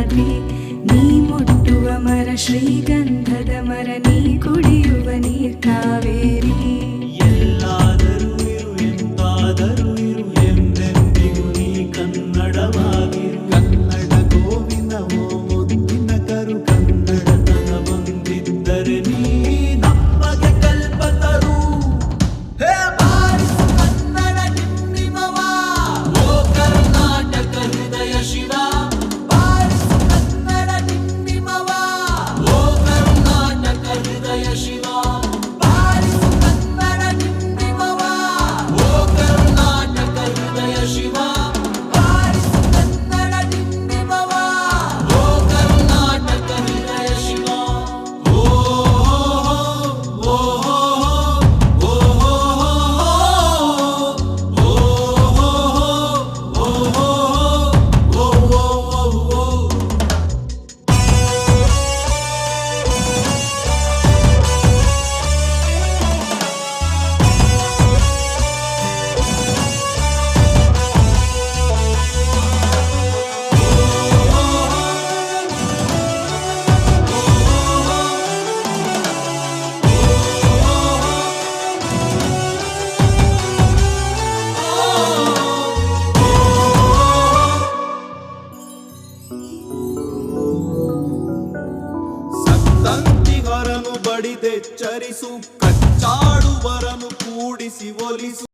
ಪದ್ಮೆ ನೀ ಮುಟ್ಟುವ ಮರ ಶ್ರೀಗಂಧದ ಮರ ನೀ ಕುಡಿಯುವ ನೀರ್ ಕಾವೇ ಬಡಿದೆ ಬಡಿದೆಚ್ಚರಿಸು ಕಚ್ಚಾಡುವರನು ಕೂಡಿಸಿ ಒಲಿಸು.